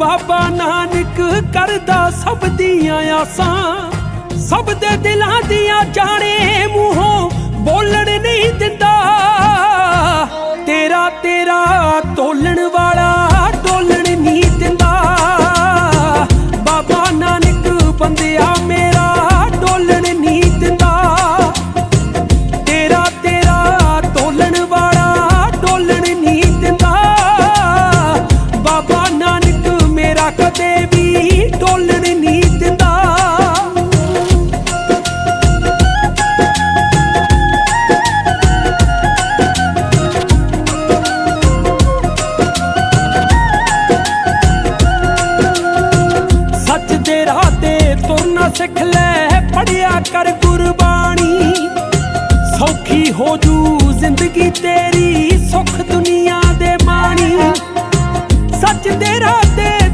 ਬਾਬਾ ਨਾਨਕ ਕਰਦਾ ਸਭ ਦੀਆਂ ਆਸਾਂ, ਸਭ ਦੇ ਦਿਲਾਂ ਦੀਆਂ ਜਾਣੇ ਮੂੰਹੋਂ ਬੋਲਣ ਨਹੀਂ ਦਿੰਦਾ। ਤੇਰਾ ਤੇਰਾ ਤੋਲਣ ਵਾਲਾ ਤੁਰਨਾ ਸਿੱਖ ਲੈ ਪੜਿਆ ਕਰ ਗੁਰਬਾਣੀ। ਸੌਖੀ ਹੋ ਜੂ ਜ਼ਿੰਦਗੀ ਤੇਰੀ, ਸੁੱਖ ਦੁਨੀਆ ਦੇ ਮਾਣੀ ਸੱਚ ਦੇ